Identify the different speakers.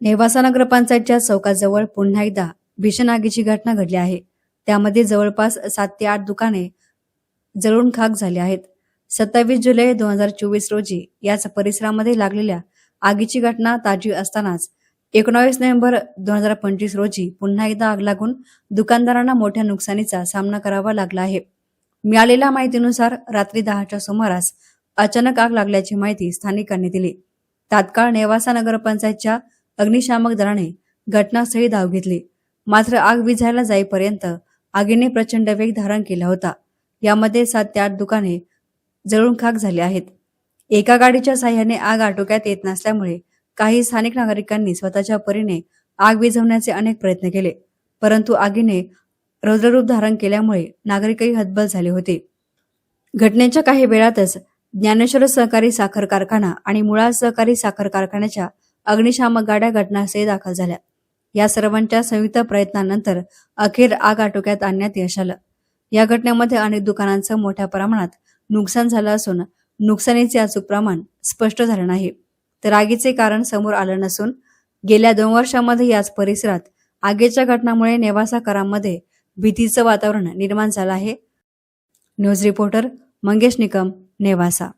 Speaker 1: नेवासा नगरपंचायतच्या चौकाजवळ पुन्हा एकदा भीषण आगीची घटना घडली आहे. त्यामध्ये जवळपास सात ते आठ दुकाने जळून खाक झाली आहेत. सत्तावीस जुलै दोन हजार चोवीस रोजी याच परिसरामध्ये लागलेल्या आगीची घटना ताजी असतानाच एकोणावीस नोव्हेंबर दोन हजार पंचवीस रोजी पुन्हा एकदा आग लागून दुकानदारांना मोठ्या नुकसानीचा सामना करावा लागला आहे. मिळालेल्या माहितीनुसार रात्री दहाच्या सुमारास अचानक आग लागल्याची माहिती स्थानिकांनी दिली. तात्काळ नेवासा नगरपंचायतच्या अग्निशामक दलाने घटनास्थळी धाव घेतली. मात्र आग विझायला जाईपर्यंत आगीने प्रचंड वेग धारण केला होता. यामध्ये सात ते आठ दुकाने जळून खाक झाली आहेत. एका गाडीच्या साह्याने आग आटोक्यात येत नसल्यामुळे काही स्थानिक नागरिकांनी स्वतःच्या परीने आग विझवण्याचे अनेक प्रयत्न केले. परंतु आगीने रौद्ररूप धारण केल्यामुळे नागरिकही हतबल झाले होते. घटनेच्या काही वेळातच ज्ञानेश्वर सहकारी साखर कारखाना आणि मुळा सहकारी साखर कारखान्याच्या अग्निशामक गाड्या घटनास्थळी दाखल झाल्या. या सर्वांच्या संयुक्त प्रयत्नानंतर अखेर आग आटोक्यात आणण्यात यश आलं. या घटनेमध्ये अनेक दुकानांचं मोठ्या प्रमाणात नुकसान झालं असून नुकसानीचे अचूक प्रमाण स्पष्ट झालं नाही. तर आगीचे कारण समोर आलं नसून गेल्या दोन वर्षांमध्ये याच परिसरात आगीच्या घटनामुळे नेवासाकरांमध्ये भीतीचं वातावरण निर्माण झालं आहे. News reporter Mangesh Nikam Newasa.